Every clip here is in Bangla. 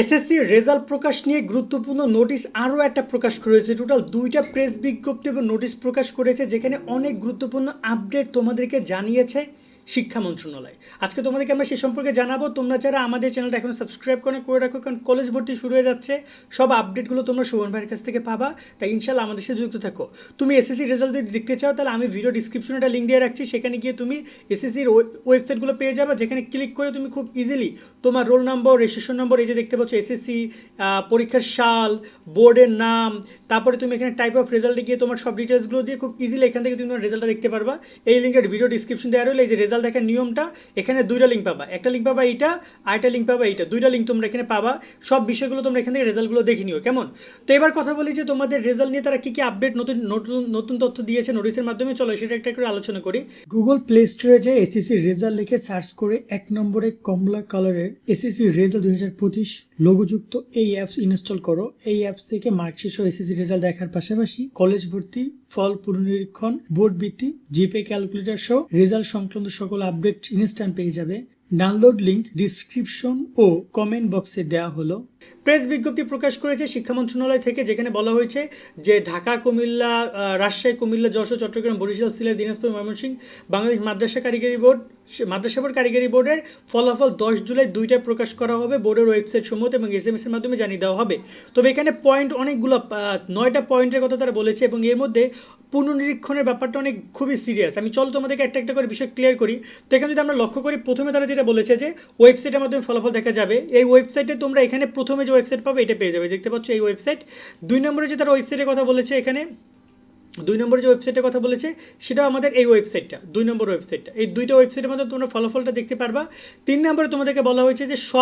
এসএসসি রেজাল্ট প্রকাশ নিয়ে গুরুত্বপূর্ণ নোটিশ আরও একটা প্রকাশ করেছে। টোটাল দুইটা প্রেস বিজ্ঞপ্তি এবং নোটিশ প্রকাশ করেছে, যেখানে অনেক গুরুত্বপূর্ণ আপডেট তোমাদেরকে জানিয়েছে। শিক্ষা মন্ত্রণালয়। আজকে তোমাদেরকে আমরা সে সম্পর্কে জানাব। তোমরা যারা আমাদের চ্যানেলটা এখন সাবস্ক্রাইব করে করে রাখো, কারণ কলেজ ভর্তি শুরু হয়ে যাচ্ছে। সব আপডেটগুলো তোমরা সুমন ভাইয়ের কাছ থেকে পাবা। তাই ইনশাল্লাহ আমাদের সাথে যুক্ত থাকো। তুমি এসএসসি রেজাল্ট যদি দেখতে চাও, তাহলে আমি ভিডিও ডিসক্রিপশনে একটা লিঙ্ক দিয়ে রাখছি। সেখানে গিয়ে তুমি এসএসসির ওয়েবসাইটগুলো পেয়ে যাবে, যেখানে ক্লিক করে তুমি খুব ইজিলি তোমার রোল নম্বর রেজিস্ট্রেশন নম্বর এই যে দেখতে পাচ্ছ এসএসসি পরীক্ষার সাল বোর্ডের নাম, তারপরে তুমি এখানে টাইপ অফ রেজাল্টে গিয়ে তোমার সব ডিটেলসগুলো দিয়ে খুব ইজিলি এখান থেকে তুমি রেজাল্টটা দেখতে পারবা। এই লিঙ্কের ভিডিও ডিসক্রিপশন দেওয়া রইলে। এই যে রেজাল্ট দেখার নিয়মটা, এখানে দুইটা লিঙ্ক পাবা। একটা লিঙ্ক পাবা এইটা, আর একটা লিঙ্ক পাবা এইটা। দুইটা লিঙ্ক তোমরা এখানে পাবা। সব বিষয়গুলো তোমরা এখান থেকে রেজাল্টগুলো দেখে নিও, কেমন? তো এবার কথা বলি যে তোমাদের রেজাল্ট নিয়ে তারা কী কী আপডেট নতুন নতুন নতুন তথ্য দিয়েছে নোটিসের মাধ্যমে, চলো সেটা একটা করে আলোচনা করি। গুগল প্লে স্টোরে যে এসএসসি রেজাল্ট লিখে সার্চ করে এক নম্বরে কমলা কালারের এসএসসি রেজাল্ট দুই হাজার পঁচিশ। লোগোযুক্ত এই অ্যাপস ইনস্টল করো। এই অ্যাপস থেকে মার্কশিট ও এসএসসি রেজাল্ট দেখার পাশাপাশি কলেজ ভর্তি ফল পুনর্নিরীক্ষণ বোর্ড বৃত্তি জিপে ক্যালকুলেটর সহ রেজাল্ট সংক্রান্ত সকল আপডেট ইনস্ট্যান্ট পেয়ে যাবে। ডাউনলোড লিঙ্ক ডিসক্রিপশন ও কমেন্ট বক্সে দেওয়া হলো। প্রেস বিজ্ঞপ্তি প্রকাশ করেছে শিক্ষা মন্ত্রণালয় থেকে, যেখানে বলা হয়েছে যে ঢাকা, কুমিল্লা রাজশাহী, কুমিল্লা, যশোর, চট্টগ্রাম, বরিশাল, সিলেট, দিনাজপুর, ময়মনসিংহ, বাংলাদেশ মাদ্রাসা কারিগরি বোর্ড মাদ্রাসা বোর্ড কারিগরি বোর্ডের ফলাফল দশ জুলাই দুইটায় প্রকাশ করা হবে। বোর্ডের ওয়েবসাইট সমূহ এবং এস এম এর মাধ্যমে জানিয়ে দেওয়া হবে। তবে এখানে পয়েন্ট অনেকগুলো নয়টা পয়েন্টের কথা তারা বলেছে এবং এর মধ্যে পুনর্নিরীক্ষণের ব্যাপারটা অনেক খুবই সিরিয়াস আমি চল তোমাদেরকে একটা একটা করে বিষয় ক্লিয়ার করি। তো এখানে যদি আমরা লক্ষ্য করি, প্রথমে তারা যেটা বলেছে যে ওয়েবসাইটের মাধ্যমে ফলাফল দেখা যাবে। এই ওয়েবসাইটে তোমরা এখানে প্রথমে যে ওয়েবসাইট পাবে, এটা পেয়ে যাবে। দেখতে পাচ্ছ এই ওয়েবসাইট দুই নম্বরে যে তারা ওয়েবসাইটের কথা বলেছে, এখানে দুই নম্বরে যে ওয়েবসাইটের কথা বলেছে, সেটা আমাদের এই ওয়েবসাইটটা দুই নম্বর ওয়েবসাইটটা এই দুইটা ওয়েবসাইটের মধ্যে তোমরা ফলাফলটা দেখতে পারবা। তিন নম্বরে তোমাদেরকে বলা হয়েছে যে স্ব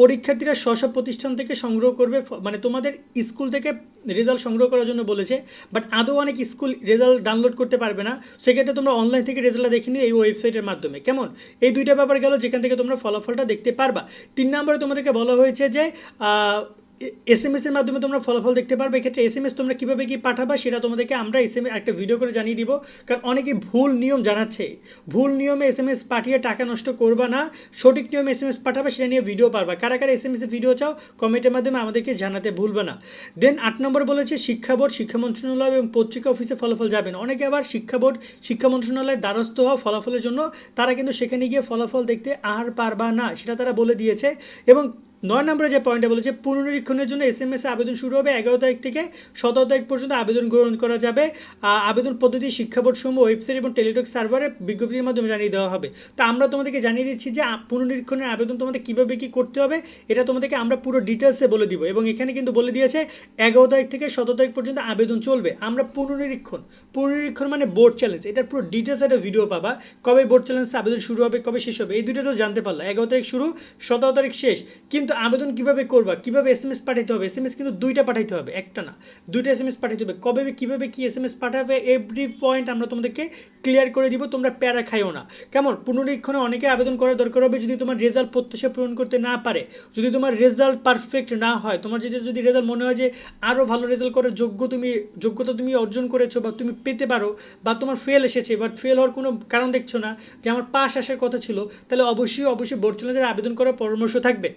পরীক্ষার্থীরা স্ব স্ব প্রতিষ্ঠান থেকে সংগ্রহ করবে মানে তোমাদের স্কুল থেকে রেজাল্ট সংগ্রহ করার জন্য বলেছে বাট আদৌ অনেক স্কুল রেজাল্ট ডাউনলোড করতে পারবে না। সেক্ষেত্রে তোমরা অনলাইন থেকে রেজাল্টটা দেখে নিও এই ওয়েবসাইটের মাধ্যমে। কেমন? এই দুইটা ব্যাপার গেল, যেখান থেকে তোমরা ফলাফলটা দেখতে পারবা। তিন নম্বরে তোমাদেরকে বলা হয়েছে যে এস এম এর মাধ্যমে তোমরা ফলাফল দেখতে পারবে। এক্ষেত্রে এস এম এস তোমরা কীভাবে কী পাঠাবা সেটা তোমাদেরকে আমরা এস এম একটা ভিডিও করে জানিয়ে দিব। কারণ অনেকে ভুল নিয়ম জানাচ্ছে। ভুল নিয়মে এস এম এস পাঠিয়ে টাকা নষ্ট করবা না। সঠিক নিয়মে এস এম এস পাঠাবে, সেটা নিয়ে ভিডিও পারবা। কারা কারা এস এম এস ভিডিও চাও কমেন্টের মাধ্যমে আমাদেরকে জানাতে ভুলবে না। দেন আট নম্বর বলেছে, শিক্ষা বোর্ড, শিক্ষা মন্ত্রণালয় এবং পত্রিকা অফিসে ফলাফল যাবে না। অনেকে আবার শিক্ষা বোর্ড, শিক্ষা মন্ত্রণালয়ের দ্বারস্থ হওয়া ফলাফলের জন্য তারা কিন্তু সেখানে গিয়ে ফলাফল দেখতে আর পারবা না, সেটা তারা বলে দিয়েছে। এবং নয় নম্বরে যে পয়েন্টটা বলেছে, পুনরীক্ষণের জন্য এস এম এস আবেদন শুরু হবে এগারো তারিখ থেকে। সতেরো তারিখ পর্যন্ত আবেদন গ্রহণ করা যাবে। আবেদন পদ্ধতি, শিক্ষা বোর্ড সমূহ ওয়েবসাইট এবং টেলিটক সার্ভারে বিজ্ঞপ্তির মাধ্যমে জানিয়ে দেওয়া হবে। তা আমরা তোমাদেরকে জানিয়ে দিচ্ছি যে পুনরীক্ষণের আবেদন তোমাদের কীভাবে কী করতে হবে, এটা তোমাদেরকে আমরা পুরো ডিটেলসে বলে দিব। এবং এখানে কিন্তু বলে দিয়েছে, এগারো তারিখ থেকে সতেরো তারিখ পর্যন্ত আবেদন চলবে। আমরা পুনরীক্ষণ পুনরীক্ষণ মানে বোর্ড চ্যালেঞ্জ এটার পুরো ডিটেলস একটা ভিডিও পাবা, কবে বোর্ড চ্যালেঞ্জ আবেদন শুরু হবে, কবে শেষ হবে, এই দুটো তো জানতে পারলা। এগারো তারিখ শুরু, সতেরো তারিখ শেষ। কিন্তু আবেদন কীভাবে করবা? কীভাবে এস এম এস পাঠাইতে হবে? এস এম এস কিন্তু দুইটা পাঠাইতে হবে, একটা না। দুইটা এস এম এস পাঠাইতে হবে। কবে কীভাবে কি এস এম এস পাঠাবে এভরি পয়েন্ট আমরা তোমাদেরকে ক্লিয়ার করে দিব, তোমরা প্যারা খাইও না। কেমন? পুনরীক্ষণে অনেকে আবেদন করার দরকার হবে যদি তোমার রেজাল্ট প্রত্যাশা পূরণ করতে না পারে। যদি তোমার রেজাল্ট পারফেক্ট না হয়, তোমার যদি যদি রেজাল্ট মনে হয় যে আরও ভালো রেজাল্ট করার যোগ্য তুমি, যোগ্যতা তুমি অর্জন করেছ বা তুমি পেতে পারো বা তোমার ফেল এসেছে বাট ফেল হওয়ার কোনো কারণ দেখছ না, যে আমার পাস আসার কথা ছিল, তাহলে অবশ্যই অবশ্যই বোর্ড চ্যালেঞ্জের আবেদন করার পরামর্শ থাকবে।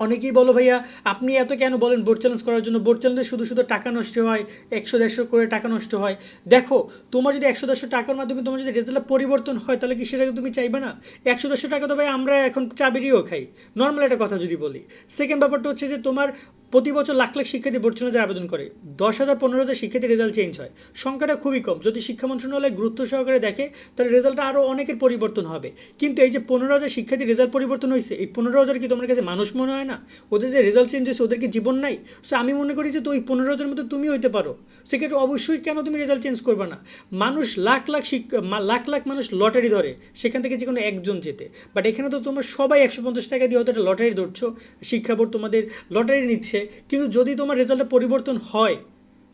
অনেকেই বলো, ভাইয়া, আপনি এত কেন বলেন বোর্ড চ্যালেঞ্জ করার জন্য? বোর্ড চ্যালেঞ্জে শুধু শুধু টাকা নষ্ট হয়, একশো দেড়শো করে টাকা নষ্ট হয়। দেখো, তোমার যদি একশো দেড়শো টাকার মাধ্যমে তোমার যদি রেজাল্ট পরিবর্তন হয়, তাহলে কি সেটাকে তুমি চাইবে না? একশো দেড়শো টাকা তো ভাই আমরা এখন চা বিড়িও খাই। নর্মাল একটা কথা যদি বলি। সেকেন্ড ব্যাপারটা হচ্ছে যে তোমার প্রতি বছর লাখ লাখ শিক্ষার্থী বোর্ড চ্যালেঞ্জের আবেদন করে, দশ হাজার পনেরো হাজার শিক্ষার্থী রেজাল্ট চেঞ্জ হয়। সংখ্যাটা খুবই কম। যদি শিক্ষা মন্ত্রণালয় গুরুত্ব সহকারে দেখে, তাহলে রেজাল্টটা আরও অনেকের পরিবর্তন হবে। কিন্তু এই যে পনেরো হাজার শিক্ষার্থী রেজাল্ট পরিবর্তন হয়েছে, এই পনেরো হাজার কি তোমার কাছে মানুষ মনে হয় না? ওদের যে রেজাল্ট চেঞ্জ হয়েছে, ওদের কি জীবন নাই? সো আমি মনে করি যে তো ওই পনেরো হাজার মধ্যে তুমি হইতে পারো। সেক্ষেত্রে অবশ্যই কেন তুমি রেজাল্ট চেঞ্জ করবে না? মানুষ লাখ লাখ শিক্ষা লাখ লাখ মানুষ লটারি ধরে, সেখান থেকে যে কোনো একজন যেতে বাট এখানে তো তোমরা সবাই একশো পঞ্চাশ টাকা দিয়ে হয়তো একটা লটারি ধরছো। শিক্ষা বোর্ড তোমাদের লটারি নিচ্ছে। কিন্তু যদি তোমার রেজাল্টটা পরিবর্তন হয়,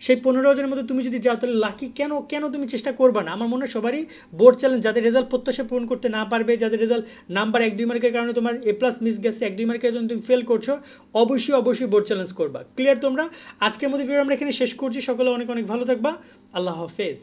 সেই পনেরো হাজারের মধ্যে তুমি যদি যাও, তাহলে লাকি কেন কেন তুমি চেষ্টা করবা না? আমার মনে হয় সবারই বোর্ড চ্যালেঞ্জ যাদের রেজাল্ট প্রত্যাশা পূরণ করতে না পারবে, যাদের রেজাল্ট নাম্বার এক, দুই মার্কের কারণে তোমার এ প্লাস মিস গেছে, এক, দুই মার্কের জন্য তুমি ফেল করছ, অবশ্যই অবশ্যই বোর্ড চ্যালেঞ্জ করবা। ক্লিয়ার তোমরা? আজকের মধ্যে ভিডিও আমরা এখানে শেষ করছি। সকলে অনেক অনেক ভালো থাকবা। আল্লাহ হাফেজ।